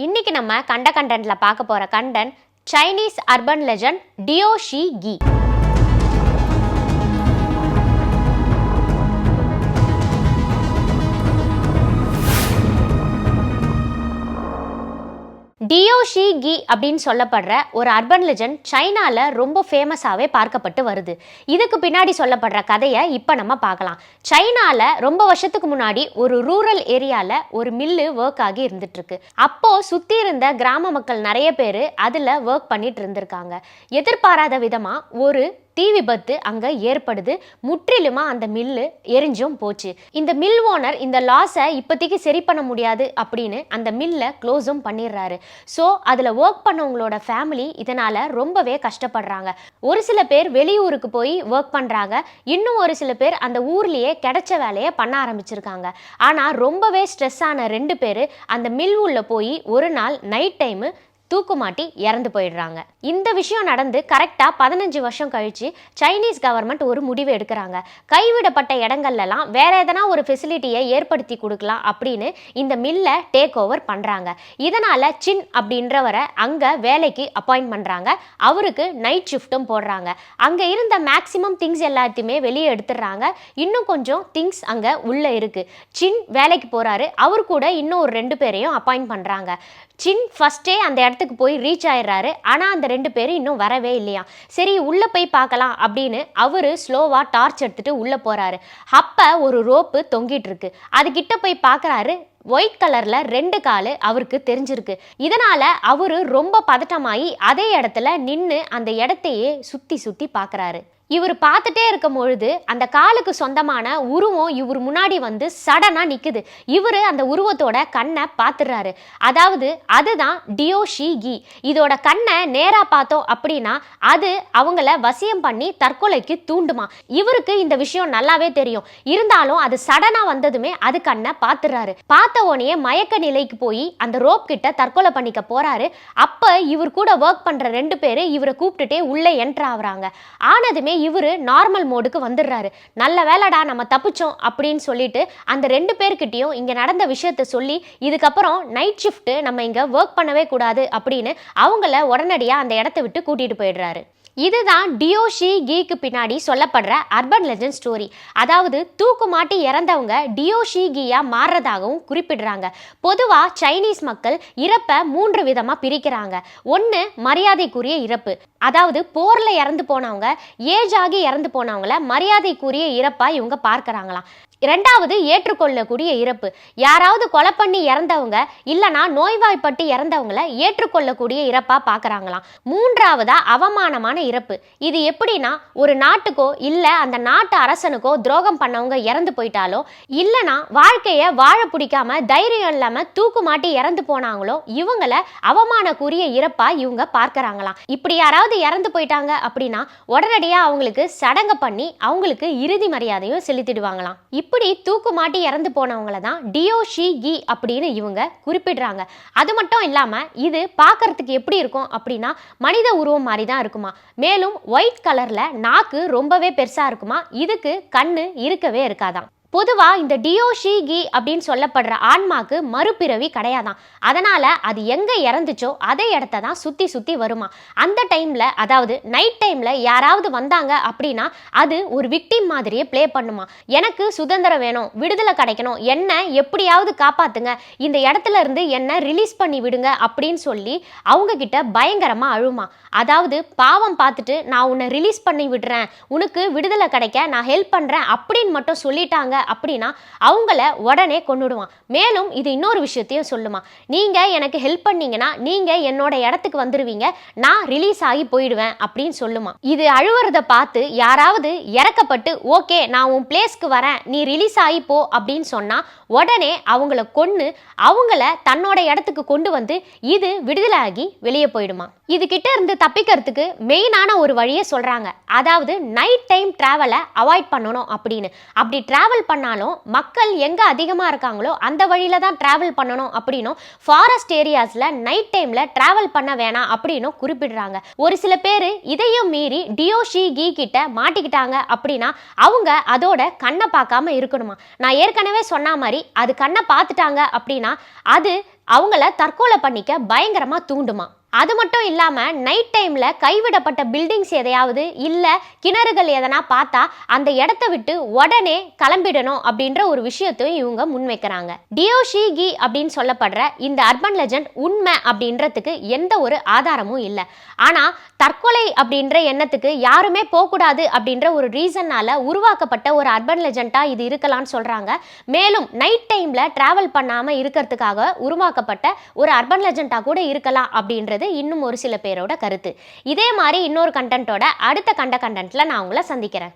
இன்னைக்கு நம்ம கண்ட கண்டென்ட்ல பார்க்க போற கண்டன் சைனீஸ் அர்பன் லெஜண்ட் டியோ ஷி கி டியோஷி கி அப்படின்னு சொல்லப்படுற ஒரு அர்பன் லெஜண்ட் சைனாவில் ரொம்ப ஃபேமஸாகவே பார்க்கப்பட்டு வருது. இதுக்கு பின்னாடி சொல்லப்படுற கதையை இப்போ நம்ம பார்க்கலாம். சைனாவில் ரொம்ப வருஷத்துக்கு முன்னாடி ஒரு ரூரல் ஏரியாவில் ஒரு மில்லு ஒர்க் ஆகி இருந்துட்டுருக்கு. அப்போது சுற்றி இருந்த கிராம மக்கள் நிறைய பேர் அதில் ஒர்க் பண்ணிட்டு இருந்திருக்காங்க. எதிர்பாராத விதமாக ஒரு தீ விபத்து அங்கே ஏற்படுது. முற்றிலுமா அந்த மில்லு எரிஞ்சும் போச்சு. இந்த மில் ஓனர் இந்த லாஸை இப்போதைக்கு சரி பண்ண முடியாது அப்படின்னு அந்த மில்லை க்ளோஸும் பண்ணிடுறாரு. ஸோ அதில் ஒர்க் பண்ணவங்களோட ஃபேமிலி இதனால ரொம்பவே கஷ்டப்படுறாங்க. ஒரு சில பேர் வெளியூருக்கு போய் ஒர்க் பண்ணுறாங்க இன்னும் ஒரு சில பேர் அந்த ஊர்லேயே கிடைச்ச வேலையை பண்ண ஆரம்பிச்சிருக்காங்க. ஆனால் ரொம்பவே ஸ்ட்ரெஸ் ஆன ரெண்டு பேர் அந்த மில் உள்ள போய் ஒரு நாள் நைட் டைமு தூக்குமாட்டி இறந்து போயிடுறாங்க. இந்த விஷயம் நடந்து கரெக்டாக பதினஞ்சு வருஷம் கழிச்சு சைனீஸ் கவர்மெண்ட் ஒரு முடிவு எடுக்கிறாங்க. கைவிடப்பட்ட இடங்கள்லாம் வேற எதனா ஒரு ஃபெசிலிட்டியை ஏற்படுத்தி கொடுக்கலாம் அப்படின்னு இந்த மில்லை டேக் ஓவர் பண்ணுறாங்க இதனால் சின் அப்படின்றவரை அங்கே வேலைக்கு அப்பாயிண்ட் பண்ணுறாங்க அவருக்கு நைட் ஷிஃப்ட்டும் போடுறாங்க. அங்கே இருந்த மேக்ஸிமம் திங்ஸ் எல்லாத்தையுமே வெளியே எடுத்துடுறாங்க. இன்னும் கொஞ்சம் திங்ஸ் அங்கே உள்ளே இருக்குது சின் வேலைக்கு போகிறாரு அவர் கூட இன்னும் ஒரு ரெண்டு பேரையும் அப்பாயிண்ட் பண்ணுறாங்க சின் ஃபஸ்ட்டே அந்த இடத்துக்கு போய் ரீச் ஆயிடுறாரு. ஆனால் அந்த ரெண்டு பேரும் இன்னும் வரவே இல்லையா? சரி உள்ளே போய் பார்க்கலாம் அப்படின்னு அவர் ஸ்லோவாக டார்ச் எடுத்துகிட்டு உள்ளே போகிறாரு அப்போ ஒரு ரோப்பு தொங்கிட்டு இருக்கு. அது கிட்ட போய் பார்க்குறாரு. ஒயிட் கலரில் ரெண்டு கால் அவருக்கு தெரிஞ்சிருக்கு. இதனால் அவரு ரொம்ப பதட்டமாகி அதே இடத்துல நின்று அந்த இடத்தையே சுற்றி சுற்றி பார்க்கறாரு. இவர் பார்த்துட்டே இருக்கும் பொழுது அந்த காலுக்கு சொந்தமான உருவம் இவர் முன்னாடி வந்து சடனாக நிற்குது இவர் அந்த உருவத்தோட கண்ணை பார்த்துடுறாரு. அதாவது அதுதான் டியோஷி கி. இதோட கண்ணை நேராக பார்த்தோம் அப்படின்னா அது அவங்கள வசியம் பண்ணி தற்கொலைக்கு தூண்டுமா. இவருக்கு இந்த விஷயம் நல்லாவே தெரியும். இருந்தாலும் அது சடனாக வந்ததுமே அது கண்ணை பார்த்துடுறாரு. பார்த்த உடனே மயக்க நிலைக்கு போய் அந்த ரோப் கிட்ட தற்கொலை பண்ணிக்க போகிறாரு அப்போ இவர் கூட ஒர்க் பண்ணுற ரெண்டு பேர் இவரை கூப்பிட்டுட்டே உள்ளே என்ட்ரு ஆகுறாங்க. ஆனதுமே இவர் நார்மல் மோடுக்கு வந்துடுறாரு. நல்ல வேலைடா நம்ம தப்பிச்சோம் அப்படின்னு சொல்லிட்டு அந்த ரெண்டு பேர்கிட்டையும் இங்கே நடந்த விஷயத்த சொல்லி இதுக்கப்புறம் நைட் ஷிஃப்ட்டு நம்ம இங்கே ஒர்க் பண்ணவே கூடாது அப்படின்னு அவங்கள உடனடியாக அந்த இடத்த விட்டு கூட்டிகிட்டு போயிடுறாரு. இதுதான் டியோஷி கீக்கு பின்னாடி சொல்லப்படுற அர்பன் லெஜண்ட் ஸ்டோரி அதாவது தூக்கு மாட்டி இறந்தவங்க டியோஷி கீயா மாறுறதாகவும் குறிப்பிடுறாங்க. பொதுவாக சைனீஸ் மக்கள் இறப்பை மூன்று விதமாக பிரிக்கிறாங்க. ஒன்று மரியாதைக்குரிய இறப்பு. அதாவது போரில் இறந்து போனவங்க ஏஜ் ஆகி இறந்து போனவங்கள மரியாதைக்குரிய இறப்பாக இவங்க பார்க்கறாங்களாம். இரண்டாவது ஏற்றுக்கொள்ளக்கூடிய இறப்பு. யாராவது கொலை பண்ணி இறந்தவங்க இல்லைனா நோய்வாய்ப்பட்டு இறந்தவங்கள ஏற்றுக்கொள்ளக்கூடிய இறப்பாக பார்க்கறாங்களாம் மூன்றாவதா அவமானமான இறப்பு. இது எப்படின்னா ஒரு நாட்டுக்கோ இல்லை அந்த நாட்டு அரசனுக்கோ துரோகம் பண்ணவங்க இறந்து போயிட்டாலோ இல்லைனா வாழ்க்கையை வாழ பிடிக்காம தைரியம் இல்லாமல் தூக்கு மாட்டி இறந்து போனாங்களோ இவங்கள அவமானக்குரிய இறப்பாக இவங்க பார்க்குறாங்களாம். இப்படி யாராவது இறந்து போயிட்டாங்க அப்படின்னா உடனடியாக அவங்களுக்கு சடங்கு பண்ணி அவங்களுக்கு இறுதி மரியாதையும் செலுத்திடுவாங்களாம். இப்படி தூக்கு மாட்டி இறந்து போனவங்கள தான் டியோஷி கி அப்படின்னு இவங்க குறிப்பிடுறாங்க. அது மட்டும் இல்லாமல் இது பார்க்கறதுக்கு எப்படி இருக்கும் அப்படின்னா மனித உருவம் மாதிரி தான் இருக்குமா. மேலும் ஒயிட் கலரில் நாக்கு ரொம்பவே பெருசாக இருக்குமா. இதுக்கு கண்ணு இருக்கவே இருக்காதாம். பொதுவாக இந்த டியோஷிகி அப்படின்னு சொல்லப்படுற ஆன்மாக்கு மறுபிறவி கிடையாதான். அதனால் அது எங்கே இறந்துச்சோ அதே இடத்த தான் சுற்றி சுற்றி வருமா. அந்த டைமில் அதாவது நைட் டைமில் யாராவது வந்தாங்க அப்படின்னா அது ஒரு விக்டிம் மாதிரியே ப்ளே பண்ணுமா. எனக்கு சுதந்திரம் வேணும் விடுதலை கிடைக்கணும் என்ன எப்படியாவது காப்பாற்றுங்க இந்த இடத்துல இருந்து என்ன ரிலீஸ் பண்ணி விடுங்க அப்படின்னு சொல்லி அவங்க பயங்கரமாக அழுமா. அதாவது பாவம் பார்த்துட்டு நான் உன்னை ரிலீஸ் பண்ணி விடுறேன் உனக்கு விடுதலை கிடைக்க நான் ஹெல்ப் பண்ணுறேன் அப்படின்னு மட்டும் சொல்லிட்டாங்க அப்படின்னா அவங்கள உடனே கொண்டுடுவான் மேலும் இது இன்னொரு விஷயத்தையும் சொல்லுமா. நீங்க எனக்கு ஹெல்ப் பண்ணீங்கன்னா நீங்க என்னோட இடத்துக்கு வந்துடுவீங்க நான் ரிலீஸ் ஆகி போயிடுவேன் அப்படின்னு சொல்லுமா. இது அழுவுறத பார்த்து யாராவது இறக்கப்பட்டு ஓகே நான் உன் பிளேஸ்க்கு வரேன். நீ ரிலீஸ் ஆகி போ அப்படின்னு சொன்னா உடனே அவங்கள கொன்னு அவங்கள தன்னோட இடத்துக்கு கொண்டு வந்து இது விடுதலை ஆகி வெளியே போயிடுமா. இது கிட்ட இருந்து தப்பிக்கிறதுக்கு மெயினான ஒரு வழியை சொல்றாங்க. அதாவது நைட் டைம் டிராவலை அவாய்ட் பண்ணணும் அப்படின்னு. அப்படி டிராவல் பண்ணாலும் மக்கள் எங்கே அதிகமா இருக்காங்களோ அந்த வழியில தான் ட்ராவல் பண்ணணும் அப்படின்னும் ஃபாரஸ்ட் ஏரியாஸ்ல நைட் டைம்ல ட்ராவல் பண்ண வேணாம் அப்படின்னும் குறிப்பிடுறாங்க. ஒரு சில பேர் இதையும் மீறி டியோஷி கீ கிட்ட மாட்டிக்கிட்டாங்க அப்படின்னா அவங்க அதோட கண்ணை பார்க்காம இருக்கணுமா? நான் ஏற்கனவே சொன்ன மாதிரி அது கண்ணை பார்த்துட்டாங்க அப்படின்னா அது அவங்கள தற்கொலை பண்ணிக்க பயங்கரமாக தூண்டுமா? அது மட்டும் இல்லாமல் நைட் டைமில் கைவிடப்பட்ட பில்டிங்ஸ் எதையாவது இல்லை கிணறுகள் எதனா பார்த்தா அந்த இடத்த விட்டு உடனே கிளம்பிடணும் அப்படின்ற ஒரு விஷயத்தையும் இவங்க முன்வைக்கிறாங்க. டியோஷிகி அப்படின்னு சொல்லப்படுற இந்த அர்பன் லெஜண்ட் உண்மை அப்படின்றதுக்கு எந்த ஒரு ஆதாரமும் இல்லை. ஆனால் தற்கொலை அப்படின்ற எண்ணத்துக்கு யாருமே போகக்கூடாது அப்படின்ற ஒரு ரீசன்னால் உருவாக்கப்பட்ட ஒரு அர்பன் லெஜண்டாக இது இருக்கலாம்னு சொல்கிறாங்க மேலும் நைட் டைமில் ட்ராவல் பண்ணாமல் இருக்கிறதுக்காக உருவாக்கப்பட்ட ஒரு அர்பன் லெஜண்டாக கூட இருக்கலாம் அப்படின்றது இன்னும் ஒரு சில பேரோட கருத்து. இதே மாதிரி இன்னொரு கண்டென்ட்டோட அடுத்த கண்ட கண்டென்ட்டில் நான் உங்களை சந்திக்கிறேன்.